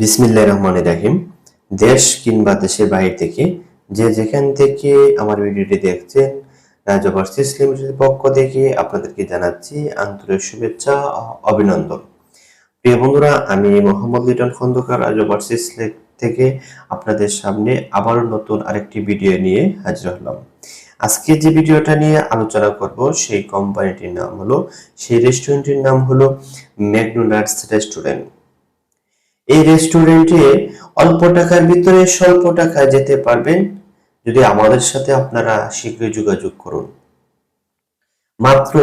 বিসমিল্লাহ রহমান রাহিম। দেশ কিংবা দেশের বাইরে থেকে যে যেখান থেকে আমার ভিডিওটি দেখছেন রাজা ভার্সিস লিমিটেডের পক্ষ থেকে আপনাদেরকে জানাচ্ছি আন্তরিক শুভেচ্ছা অভিনন্দন। প্রিয় বন্ধুরা, আমি মোহাম্মদ লিটন খন্দকার রাজা ভার্সিস থেকে আপনাদের সামনে আবারও নতুন আরেকটি ভিডিও নিয়ে হাজির হলাম। আজকে যে ভিডিওটা নিয়ে আলোচনা করব, সেই কোম্পানিটির নাম হলো, সেই রেস্টুরেন্টের নাম হলো ম্যাকডোনাল্ডস রেস্টুরেন্ট। এই রেস্টুরেন্টে অল্প টাকার ভিতরে স্বল্প টাকায় যেতে পারবেন। যদি আমাদের সাথে আপনারা শীঘ্রই যোগাযোগ করুন। মাত্র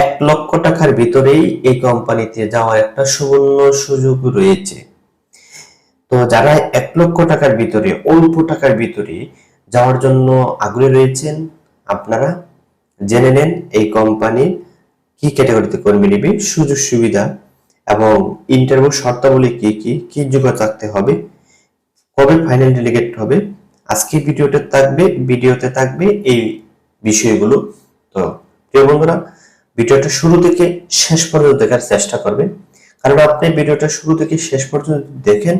এক লক্ষ টাকার ভিতরেই এই কোম্পানিতে যাওয়ার একটা সুবর্ণ সুযোগ রয়েছে। তো যারা এক লক্ষ টাকার ভিতরে, অল্প টাকার ভিতরে যাওয়ার জন্য আগ্রহী রয়েছেন, আপনারা জেনে নেন এই কোম্পানি কি ক্যাটাগরিতে কর্মী নেবে সুযোগ সুবিধা এবং ইন্টারভিউ শর্তাবলী কি কি কি যোগ্যতা থাকতে হবে, কবে ফাইনাল ডেলিগেট হবে, আজকে ভিডিওতে থাকবে ভিডিওতে থাকবে এই বিষয়গুলো। তো প্রিয় বন্ধুরা, ভিডিওটা শুরু থেকে শেষ পর্যন্ত দেখার চেষ্টা করবে। কারণ আপনি ভিডিওটা শুরু থেকে শেষ পর্যন্ত দেখেন,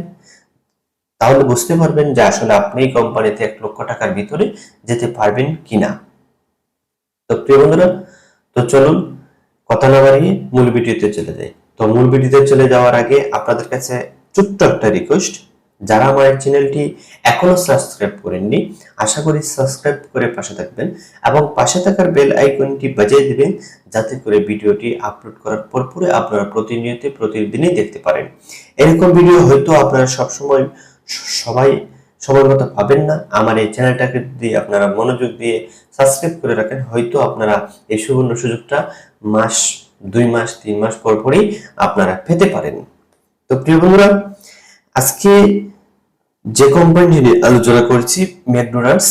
তাহলে বুঝতে পারবেন যে আসলে আপনি কোম্পানিতে এক লক্ষ টাকার ভিতরে যেতে পারবেন কিনা। তো প্রিয় বন্ধুরা, তো চলুন, কথা না বাড়িয়ে মূল ভিডিওতে চলে যাই। তো মূল ভিডিওতে চলে যাওয়ার আগে আপনাদের কাছে ছোট্ট একটা রিকোয়েস্ট যারা আমার চ্যানেলটি এখনও সাবস্ক্রাইব করেননি, আশা করি সাবস্ক্রাইব করে পাশে থাকবেন এবং পাশে থাকার বেল আইকনটি বাজিয়ে দিবেন যাতে করে ভিডিওটি আপলোড করার পর পরে আপনারা প্রতিনিয়ত প্রতিদিনই দেখতে পারেন। এরকম ভিডিও হয়তো আপনারা সবসময় সবাই সময় মতো পাবেন না। আমার এই চ্যানেলটাকে যদি আপনারা মনোযোগ দিয়ে সাবস্ক্রাইব করে রাখেন, হয়তো আপনারা এই সুবর্ণ সুযোগটা মাস দুই মাস, তিন মাস পর পরই আপনারা পেতে পারেন। তো প্রিয় বন্ধুরা, আজকে যে কোম্পানি নিয়ে আলোচনা করছি, ম্যাকডোনাল্ডস,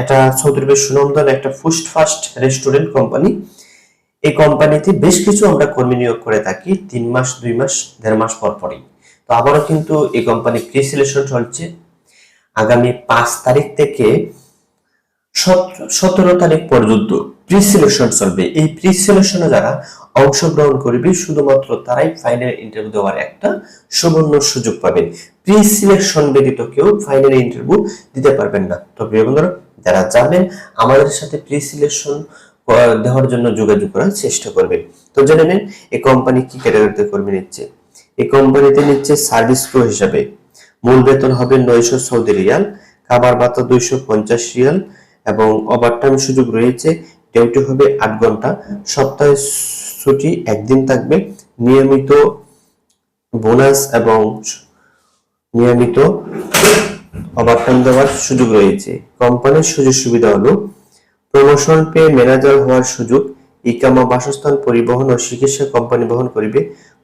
এটা সৌদি আরবের সুনন্দন একটা ফুস্ট ফাস্ট রেস্টুরেন্ট কোম্পানি এই কোম্পানিতে বেশ কিছু আমরা কর্মী নিয়োগ করে থাকি, তিন মাস, দুই মাস, দেড় মাস পর পরই। তো আবারও কিন্তু এই কোম্পানি প্রি সিলেকশন চলছে। আগামী পাঁচ তারিখ থেকে সতেরো তারিখ পর্যন্ত প্রি সিলেকশন চলবে। এই প্রি সিলেকশনে যারা অংশগ্রহণ করবে, শুধুমাত্র তারাই ফাইনাল ইন্টারভিউ দেওয়ার একটা সুবর্ণ সুযোগ পাবেন। প্রি সিলেকশন ব্যতীত কেউ ফাইনাল ইন্টারভিউ দিতে পারবেন না। তো প্রিয় বন্ধুরা, যারা যাবেন আমাদের সাথে প্রি সিলেকশন দেওয়ার জন্য যোগাযোগ করার চেষ্টা করবেন। তো জেনে নেন এই কোম্পানি কি ক্যাটাগরিতে কর্মী নিচ্ছে? এই কোম্পানিতে নিচ্ছে সার্ভিস ক্রু হিসাবে। মূল বেতন হবে নয়শো সৌদি রিয়াল, খাবার ভাতা দুইশো পঞ্চাশ রিয়াল এবং ওভারটাইম সুযোগ রয়েছে ডিউটি হবে আট ঘণ্টা, সপ্তাহে ছুটি একদিন থাকবে। নিয়মিত বোনাস এবং নিয়মিত ওভারটাইম দেওয়ার সুযোগ রয়েছে। কোম্পানির সুযোগ সুবিধা হলো প্রমোশন পেয়ে ম্যানেজার হওয়ার সুযোগ, ইকামা বাসস্থান পরিবহন ও চিকিৎসা কোম্পানি বহন করিবে।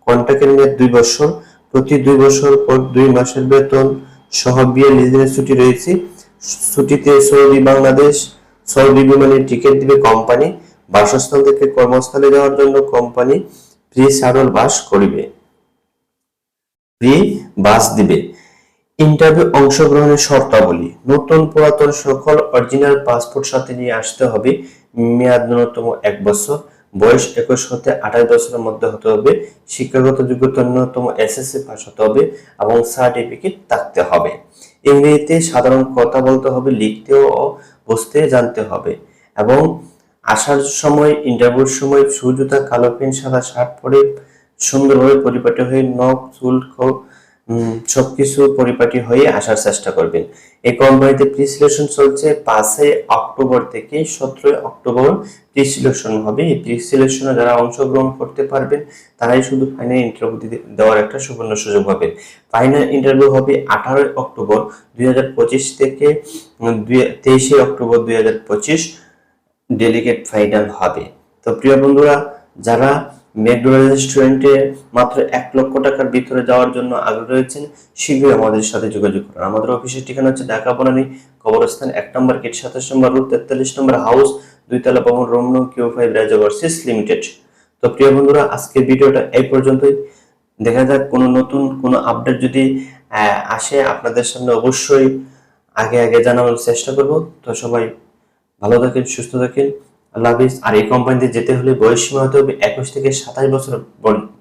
কন্ট্রাক্টের মেয়াদ দুই বছর। প্রতি দুই বছর পর দুই মাসের বেতন সহ বিয়ে লিজনের ছুটি রয়েছে। ছুটিতে সৌদি বাংলাদেশ সৌদি বিমানের টিকিট দিবে কোম্পানি। বাসস্থান থেকে কর্মস্থলে যাওয়ার জন্য কোম্পানি ফ্রি শাটল বাস করিবে। ফ্রি বাস দিবে। ইন্টারভিউ অংশগ্রহণের শর্তাবলী। নতুন পুরাতন সকল অরিজিনাল পাসপোর্ট সাথে নিয়ে আসতে হবে। মেয়াদ ন্যূনতম এক বছর। বয়স একুশ হতে আঠাশ বছরের মধ্যে হতে হবে। শিক্ষাগত যোগ্যতা ন্যূনতম এসএসসি পাস হতে হবে এবং সার্টিফিকেট থাকতে হবে। ইংরেজিতে সাধারণ কথা বলতে হবে লিখতে ও বুঝতে জানতে হবে এবং আসার সময় ইন্টারভিউর সময় সুজুতা কালো পেন সাদা শার্ট পরে সুন্দরভাবে পরিপাটি হয়ে নখ, চুল সবকিছু পরিপাটি হয়ে আসার চেষ্টা করবেন। এই কোম্পানিতে প্রি সিলেকশন চলছে পাঁচই অক্টোবর থেকে সতেরোই অক্টোবর প্রি সিলেকশন হবে। এই প্রি সিলেকশনে যারা অংশগ্রহণ করতে পারবেন, তারাই শুধু ফাইনাল ইন্টারভিউ দেওয়ার একটা সুবর্ণ সুযোগ পাবেন। ফাইনাল ইন্টারভিউ হবে আঠারোই অক্টোবর দুই হাজার পঁচিশ থেকে তেইশে অক্টোবর দুই হাজার পঁচিশ। ডেলিগেট ফাইনাল হবে। তো প্রিয় বন্ধুরা, যারা ম্যাকডোনাল্ড রেস্টুরেন্টে মাত্র এক লক্ষ টাকার ভিতরে যাওয়ার জন্য আগ্রহ রয়েছেন, শীঘ্রই আমাদের সাথে যোগাযোগ করুন। আমাদের অফিসের ঠিকানা হচ্ছে ঢাকা বনানী, কবরস্থান এক নম্বর গেট সাতাশ নম্বর রুট তেতাল্লিশ নম্বর হাউস, দুইতলা ভবন রমন কিউ ফাইভ রাজাভার্সিস লিমিটেড। তো প্রিয় বন্ধুরা, আজকের ভিডিওটা এই পর্যন্তই। দেখা যাক কোনো নতুন কোনো আপডেট যদি আসে আপনাদের সামনে, অবশ্যই আগে আগে জানানোর চেষ্টা করব। তো সবাই ভালো থাকেন, সুস্থ থাকেন। আল্লাহ হাফিজ। আর এই কোম্পানিতে যেতে হলে বয়স সীমা হতে হবে একুশ থেকে সাতাশ বছর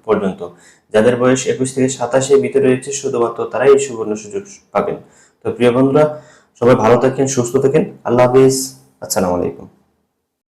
পর্যন্ত। যাদের বয়স একুশ থেকে সাতাশের ভিতরে রয়েছে, শুধুমাত্র তারাই এই সুবর্ণ সুযোগ পাবেন। তো প্রিয় বন্ধুরা, সবাই ভালো থাকেন, সুস্থ থাকেন। আল্লাহ হাফিজ। আসসালামু আলাইকুম।